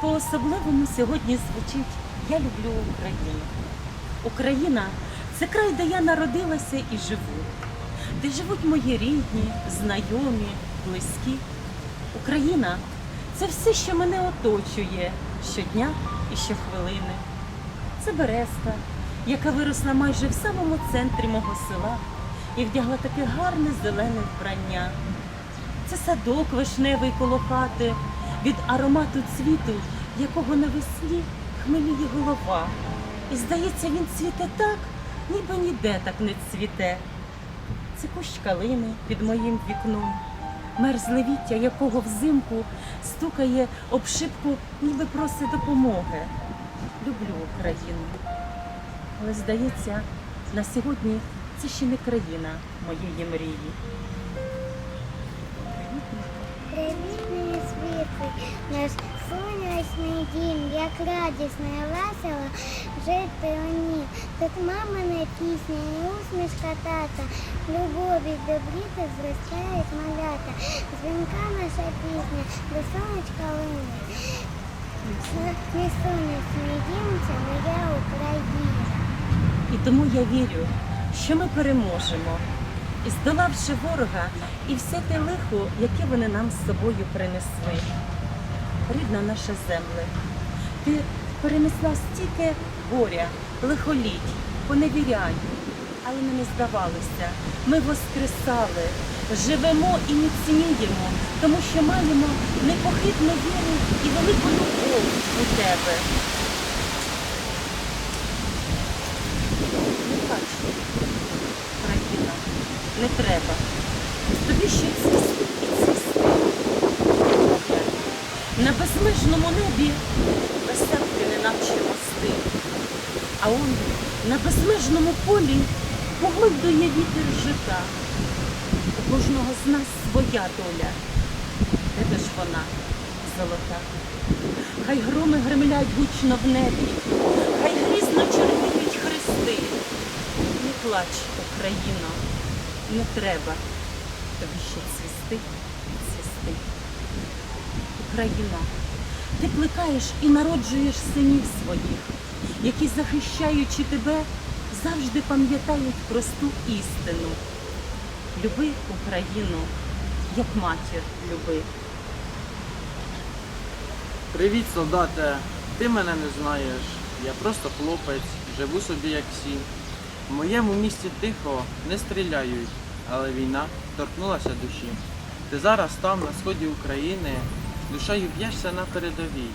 по-особливому сьогодні звучить Я люблю Україну. Україна це край, де я народилася і живу, де живуть мої рідні, знайомі, близькі. Україна це все, що мене оточує щодня і щохвилини. Це березка, яка виросла майже в самому центрі мого села і вдягла таке гарне зелене вбрання. Це садок вишневий коло хати, від аромату цвіту, якого навесні хмеліє голова. І здається, він цвіте так, ніби ніде так не цвіте. Це кущ калини під моїм вікном, мерзле віття, якого взимку стукає об шибку, ніби просить допомоги. Люблю Україну. Але здається, на сьогодні це ще не країна моєї мрії. Світлий, наш сонячний дім, як радісно і весело жити у нім. Тут мамина пісня і усмішка тата, любові, добріти зростають малята. Дзвінка наша пісня, до сонечка лине. Мій сонячний дім, це моя Україна. І тому я вірю, що ми переможемо, здолавши ворога і все те лихо, яке вони нам з собою принесли. Рідна наша земле, ти перенесла стільки горя, лихоліть, поневірянь, але ми не здавалися. Ми воскресали, живемо і міцніємо, тому що маємо непохитну віру і велику любов у тебе. Не Україна, не треба. Тобі ще цвісти і цвісти. На безмежному небі веселки неначе мости. А он на безмежному полі поглиблює вітер жита. У кожного з нас своя доля. Тебе ж вона золота. Хай громи гремлять гучно в небі, хай грізно червоніють хрести. Не плач, Україно, не треба тобі ще цвісти і цвісти. Україна, ти плекаєш і народжуєш синів своїх, які, захищаючи тебе, завжди пам'ятають просту істину. Люби Україну, як матір люби. Привіт, солдате. Ти мене не знаєш. Я просто хлопець, живу собі як всі. В моєму місті тихо, не стріляють, але війна торкнулася душі. Ти зараз там, на сході України, душею б'єшся на передовій.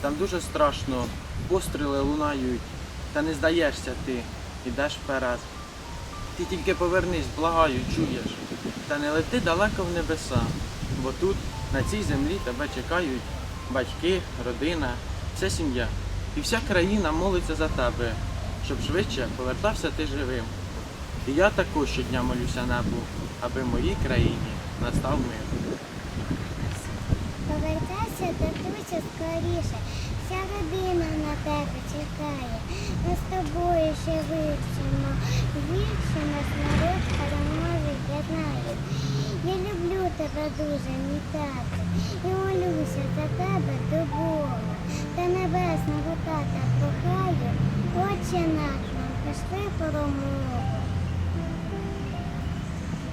Там дуже страшно, постріли лунають, та не здаєшся ти, ідеш вперед. Ти тільки повернись, благаю, чуєш, та не лети далеко в небеса, бо тут, на цій землі, тебе чекають батьки, родина, вся сім'я. І вся країна молиться за тебе, щоб швидше повертався ти живим. І я також щодня молюся небу, аби в моїй країні настав мир. Повертайся, татуся, скоріше, вся родина на тебе чекає. Ми з тобою ще вивчимо, вірші наш народ переможе, я. Я люблю тебе дуже, мій тато, і молюся за тебе до Бога. Та небесного тата прохаю, Отче наш нам пішли перемогу.